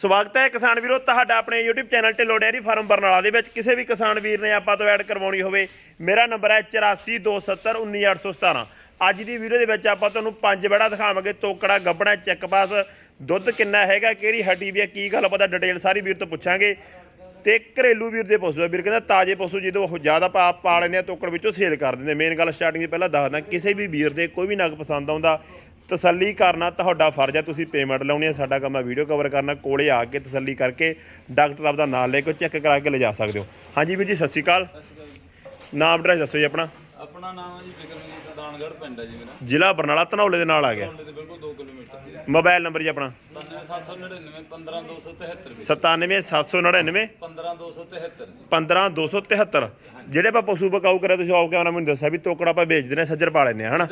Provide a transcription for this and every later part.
ਸਵਾਗਤ ਹੈ ਕਿਸਾਨ ਵੀਰੋ, ਤੁਹਾਡਾ ਆਪਣੇ YouTube channel Dhillon dairy farm Barnala ਦੇ ਵਿੱਚ। ਕਿਸੇ ਵੀ ਕਿਸਾਨ ਵੀਰ ਨੇ ਆਪਾਂ ਤੋਂ ਐਡ ਕਰਵਾਉਣੀ ਹੋਵੇ, ਮੇਰਾ ਨੰਬਰ ਹੈ 8427191817 ਅੱਜ ਦੀ ਵੀਡੀਓ ਦੇ ਵਿੱਚ ਆਪਾਂ ਤੁਹਾਨੂੰ ਪੰਜ ਬੜਾ ਦਿਖਾਵਾਂਗੇ, ਤੋਕੜਾ, ਗੱਬਣਾ, ਚੈੱਕ ਪਾਸ ਦੁੱਧ ਕਿੰਨਾ ਹੈਗਾ, ਕਿਹੜੀ ਹੱਡੀ ਵੀ ਹੈ, ਕੀ ਗੱਲ ਪਤਾ ਡਿਟੇਲ ਸਾਰੀ ਵੀਰ ਤੋਂ ਪੁੱਛਾਂਗੇ। ਤੇ ਘਰੇਲੂ ਵੀਰ ਦੇ ਪਸ਼ੂ ਵੀਰ, ਕਹਿੰਦਾ ਤਾਜ਼ੇ ਪਸ਼ੂ ਜਦੋਂ ਉਹ ਜ਼ਿਆਦਾ ਪਾ ਪਾ ਲੈਂਦੇ ਆ, ਤੋਕੜ ਵਿੱਚੋਂ ਸੇਲ ਕਰ ਦਿੰਦੇ ਮੇਨ ਗੱਲ ਸਟਾਰਟਿੰਗ 'ਚ ਪਹਿਲਾਂ ਦੱਸਦਾ, ਕਿਸੇ ਵੀ ਵੀਰ ਦੇ ਕੋਈ ਵੀ ਨਗ ਪਸੰਦ ਆਉਂਦਾ ਤਸੱਲੀ ਕਰਨਾ ਤੁਹਾਡਾ ਫਰਜ਼ ਹੈ। ਤੁਸੀਂ ਪੇਮੈਂਟ ਲਾਉਣੀ ਹੈ ਸਾਡਾ ਕੰਮ ਹੈ ਵੀਡੀਓ ਕਵਰ ਕਰਨਾ ਕੋਲੇ ਆ ਕੇ ਤਸੱਲੀ ਕਰਕੇ ਡਾਕਟਰ ਆਪਦਾ ਨਾਮ ਲੈ ਕੇ ਚੈੱਕ ਕਰਾ ਕੇ ਲਿਜਾ ਸਕਦੇ ਹੋ। ਹਾਂਜੀ ਵੀਰ ਜੀ ਸਤਿ ਸ਼੍ਰੀ ਅਕਾਲ। ਸਤਿ ਸ਼੍ਰੀ ਅਕਾਲ ਜੀ। ਨਾਮ ਐਡਰੈਸ ਦੱਸੋ ਜੀ ਆਪਣਾ। ਆਪਣਾ ਨਾਮ ਹੈ ਜੀ ਫਿਕਰਮਜੀਤ ਦਾਨਗੜ੍ਹ ਪਿੰਡ ਹੈ ਜੀ ਮੇਰਾ। ਜ਼ਿਲ੍ਹਾ ਬਰਨਾਲਾ ਧਨੌਲੇ ਦੇ ਨਾਲ ਆ ਗਿਆ। ਟੋਲੇ ਦੇ ਬਿਲਕੁਲ 2 ਕਿਲੋਮੀਟਰ ਤੇ ਮੋਬਾਈਲ ਨੰਬਰ ਜੀ ਆਪਣਾ? 97799 15273 ਜੀ 97799 15273 ਜੀ 15273 ਜਿਹੜੇ ਆਪਾਂ ਪਸ਼ੂ ਬਕਾਊ ਕਰਿਆ ਤੁਸੀਂ ਆਪ ਕੈਮਰਾ ਮੈਨੂੰ ਦੱਸਿਆ ਵੀ ਤੋਕੜਾ ਆਪਾਂ ਵੇਚਦੇ ਨੇ ਸੱਜਰ ਪਾ ਲੈਂਦੇ ਆ ਹਨਾ?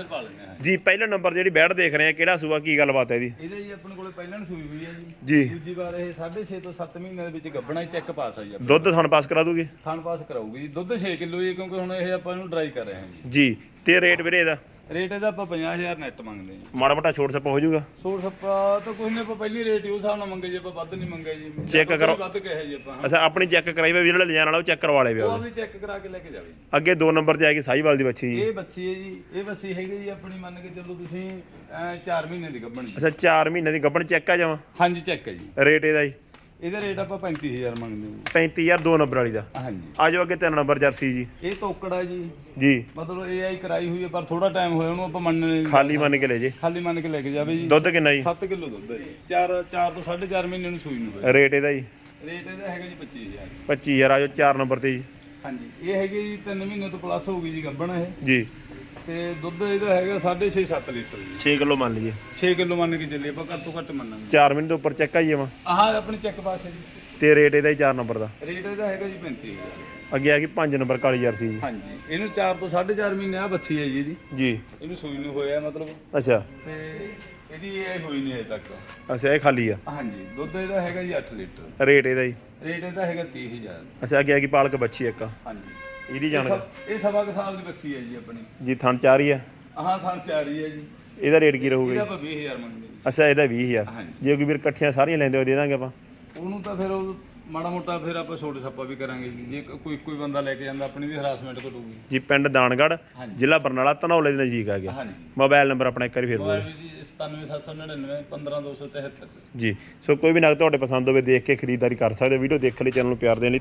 ਜੀ ਪਹਿਲਾ ਨੰਬਰ ਜਿਹੜੀ ਬੈਡ ਦੇਖ ਰਹੇ ਆ ਕਿਹੜਾ ਸੂਆ ਕੀ ਗੱਲਬਾਤ ਹੈ ਇਹਦੀ? ਇਹਦੇ ਜੀ ਆਪਣੇ ਕੋਲੇ ਪਹਿਲਾਂ ਨੂੰ ਸੂਈ ਹੋਈ ਹੈ ਜੀ। ਜੀ। ਦੂਜੀ ਵਾਰ ਇਹ 6.5 ਤੋਂ 7 ਮਹੀਨਿਆਂ ਦੇ ਵਿੱਚ ਗੱਭਣਾ ਹੀ ਚੈੱਕ ਪਾਸ ਆ ਜੀ। ਦੁੱਧ ਥਣ ਪਾਸ ਕਰਾ ਦੂਗੇ? ਖਾਣ ਪਾਸ ਕਰਾਊਗੀ ਜੀ। ਦੁੱਧ 6 ਕਿਲੋ ਜੀ ਕਿਉਂਕਿ ਹੁਣ ਇਹ ਆਪਾਂ ਇਹਨੂੰ ਡਰਾਈ ਕਰ ਰਹੇ ਹਾਂ ਜੀ। ਤੇ ਰੇਟ ਵੀਰੇ ਇਹਦਾ? ਰੇਟ ਇਹਦਾ ਆਪਾਂ 50000 ਨੈਟ ਮੰਗਦੇ ਹਾਂ। ਮਾੜਾ ਮੋਟਾ ਛੋਟ ਸੱਪਾ ਹੋ ਜਾਊਗਾ? ਸੋਰ ਸੱਪਾ ਤਾਂ ਕੁਝ ਨਹੀਂ ਆਪਾਂ ਪਹਿਲੀ ਰੇਟ ਹੀ ਉਸ ਹਿਸਾਬ ਨਾਲ ਮੰਗੇ ਜੀ ਆਪਾਂ ਵੱਧ ਨਹੀਂ ਮੰਗੇ ਜੀ। Check ਆਪਾਂ ਕਰੋ। ਵੱਧ ਕਹੇ ਜੀ ਆਪਾਂ। ਅੱਛਾ ਆਪਣੀ ਚੈੱਕ ਕਰਾਈ ਵੇ ਜਿਹੜਾ ਲਿਜਾਣ ਵਾਲਾ ਉਹ ਚੈੱਕ ਕਰਵਾ ਲੇ ਉਹ ਆਪਣੀ ਚੈੱਕ ਕਰਾ ਕੇ ਲੈ ਕੇ ਜਾਵੇ ਅੱਗੇ ਦੋ ਨੰਬਰ ਤੇ ਆਏਗੀ ਸਾਈਵਾਲ ਦੀ ਬੱਚੀ ਜੀ। ਇਹ ਬੱਸੀ ਹੈ ਜੀ ਇਹ ਬੱਸੀ ਹੈਗੀ ਜੀ ਆਪਣੀ ਮੰਨ ਕੇ ਚੱਲੋ ਤੁਸੀਂ 4 ਮਹੀਨੇ ਦੀ ਗੱਭਣ ਜੀ। ਅੱਛਾ 4 ਮਹੀਨੇ ਦੀ ਗੱਭਣ ਚੈੱਕ ਆ ਜਾਵਾਂ? ਹਾਂਜੀ ਚੈੱਕ ਹੈ ਜੀ। ਰੇਟ ਇਹਦਾ ਜੀ। ਇਹਦਾ ਰੇਟ ਆਪਾਂ 35000 ਮੰਗਦੇ 35000 ਦੋ ਨੰਬਰ ਵਾਲੀ ਦਾ। ਹਾਂ ਹਾਂਜੀ। ਆ ਜਾਓ ਅੱਗੇ ਤਿੰਨ ਨੰਬਰ ਜਰਸੀ ਜੀ। ਇਹ ਤੋਕੜਾ ਜੀ। ਜੀ। ਮਤਲਬ AI ਕਰਾਈ ਹੋਈ ਹੈ ਪਰ ਥੋੜਾ ਟਾਈਮ ਹੋਇਆ ਉਹਨੂੰ ਆਪਾਂ ਮੰਨਣੇ। ਖਾਲੀ ਮੰਨ ਕੇ ਲੈ ਜੇ। ਖਾਲੀ ਮੰਨ ਕੇ ਲੈ ਕੇ ਜਾਵੇ ਜੀ। ਦੁੱਧ ਕਿੰਨਾ ਜੀ? 7 ਕਿਲੋ ਦੁੱਧ ਹੈ ਜੀ। 4 4 ਤੋਂ 4.5 ਮਹੀਨੇ ਨੂੰ ਸੂਈ ਨੂੰ ਹੋਇਆ। ਰੇਟ ਇਹਦਾ ਜੀ। ਰੇਟ ਇਹਦਾ ਹੈਗਾ ਜੀ 25000 25000 ਆ ਜਾਓ 4 ਨੰਬਰ ਤੇ ਜੀ। ਹਾਂਜੀ। ਇਹ ਹੈਗੇ ਜੀ 3 ਮਹੀਨੇ ਤੋਂ ਪਲੱਸ ਹੋ ਗਈ ਜੀ ਗੱਭਣ ਇਹ। ਜੀ। ਤੇ ਦੁੱਧ ਇਹਦਾ ਹੈਗਾ 6.5 7 ਲੀਟਰ ਜੀ। 6 ਕਿਲੋ ਮੰਨ ਲਈਏ। 6 ਕਿਲੋ ਮੰਨ ਕੇ ਚੱਲੀਏ ਆਪਾਂ ਘੱਟ ਤੋਂ ਘੱਟ ਮੰਨਾਂਗੇ। 4 ਮਹੀਨੇ ਤੋਂ ਉੱਪਰ ਚੈੱਕ ਆ ਜਾਵਾਂ। ਆਹ ਆਪਣੀ ਚੈੱਕ ਪਾਸ ਹੈ ਜੀ। ਤੇ ਰੇਟ ਇਹਦਾ ਹੀ 4 ਨੰਬਰ ਦਾ। ਰੇਟ ਇਹਦਾ ਹੈਗਾ ਜੀ 35000 ਅੱਗੇ ਆ ਗਈ 5 ਨੰਬਰ ਕਾਲੀ ਜਰਸੀ ਜੀ। ਹਾਂਜੀ। ਇਹਨੂੰ 4 ਤੋਂ 4.5 ਮਹੀਨੇ ਆ ਬੱਸੀ ਹੈ ਜੀ ਇਹਦੀ। ਜੀ। ਇਹਨੂੰ ਸੂਈ ਨੂੰ ਹੋਇਆ ਮਤਲਬ। ਅੱਛਾ। ਤੇ ਇਹਦੀ ਇਹ ਹੋਈ ਨਹੀਂ ਹਜੇ ਤੱਕ। ਅੱਛਾ ਇਹ ਖਾਲੀ ਆ। ਹਾਂਜੀ। ਦੁੱਧ ਇਹਦਾ ਹੈਗਾ ਜੀ 8 ਲੀਟਰ। ਰੇਟ ਇਹਦਾ ਜੀ ਰੇਟ ਇਹਦਾ ਹੈਗਾ 30000 ਅੱਛਾ ਅੱਗੇ ਆ ਗਈ ਪਾਲਕ ਬੱਚੀ ਇੱਕ ਹਾਂਜੀ। ਇਹਦੀ ਇਹ ਜਾਣ ਸਭ- ਇਹ ਸਵਾ ਕੁ ਸਾਲ ਦੀ ਬੱਸੀ ਹੈ ਜੀ ਆਪਣੀ। ਜੀ ਥਣ ਚਾਰ ਹੀ ਆ? ਆਹਾਂ ਥਾਂ ਚਾਰੀ ਹੈ ਜੀ। ਇਹਦਾ ਰੇਟ ਕੀ ਰਹੂਗਾ ਇਹਦਾ ਜੀ? ਆਪਾਂ 20000 ਮੰਗਦੇ ਜੀ। ਅੱਛਾ ਇਹਦਾ 20000 ਹਾਂਜੀ। ਜੇ ਕੋਈ ਵੀਰ ਇਕੱਠੀਆਂ ਸਾਰੀਆਂ ਲੈਂਦੇ ਹੋ ਦੇ ਦਾਂਗੇ ਆਪਾਂ? ਉਹਨੂੰ ਤਾਂ ਫਿਰ ਉਹ ਮਾੜਾ ਮੋਟਾ ਫਿਰ ਆਪਾਂ ਛੋਟੇ ਸੱਪਾ ਵੀ ਕਰਾਂਗੇ ਜੀ। ਜੇ ਕੋਈ ਕੋਈ ਬੰਦਾ ਲੈ ਕੇ ਜਾਂਦਾ ਆਪਣੀ ਵੀ ਹਰਾਸਮੈਂਟ ਘਟੂਗੀ। ਜੀ ਪਿੰਡ ਦਾਨਗੜ੍ਹ ਜ਼ਿਲ੍ਹਾ ਬਰਨਾਲਾ ਧਨੌਲੇ ਦੇ ਨਜ਼ਦੀਕ ਆ ਗਿਆ। ਹਾਂਜੀ। ਮੋਬਾਈਲ ਨੰਬਰ ਆਪਣਾ ਇੱਕ ਵਾਰੀ ਫੇਰ ਬੋਲੋ। ਮੋਬਾਈਲ ਜੀ 97799 15273 ਜੀ ਸੋ ਕੋਈ ਵੀ ਨਗ ਤੁਹਾਡੇ ਪਸੰਦ ਹੋਵੇ ਦੇਖ ਕੇ ਖਰੀਦਦਾਰੀ ਕਰ ਸਕਦੇ ਹੋ। ਵੀਡੀਓ ਦੇਖਣ ਲਈ ਚੈਨਲ ਨੂੰ ਪਿਆਰ ਦੇਣ ਲਈ